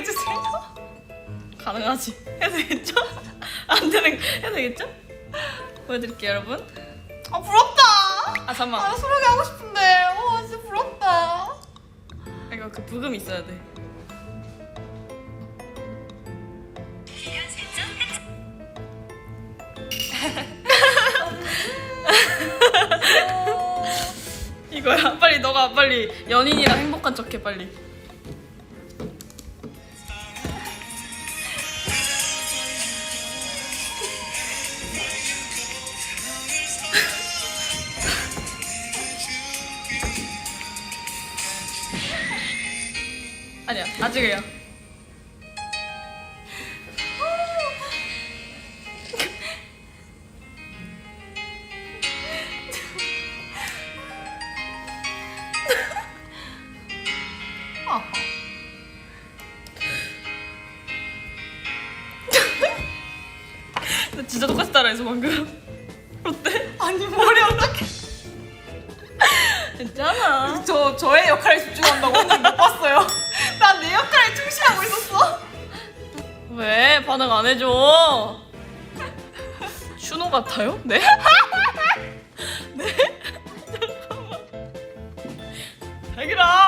해주세요. 가능하지. 해도 되겠죠? 안 되는 해도 되겠죠? 보여드릴게요, 여러분. 아 부럽다. 아 잠만. 아 소라게 하고 싶은데. 어 진짜 부럽다. 이거 그 부금 있어야 돼. 이거야. 빨리 너가 빨리 연인이랑 행복한 척해 빨리. 아니야 아직이야. 아하. 나 진짜 똑같이 따라해서 방금. 어때? 아니 머리 어떻게? 괜찮아. 저 저의 역할에 집중한다고 언니 못 봤어요. 내 역할에 충실하고 있었어. 왜 반응 안 해줘? 슈노 같아요? 네? 네? 잠깐만. 자기라.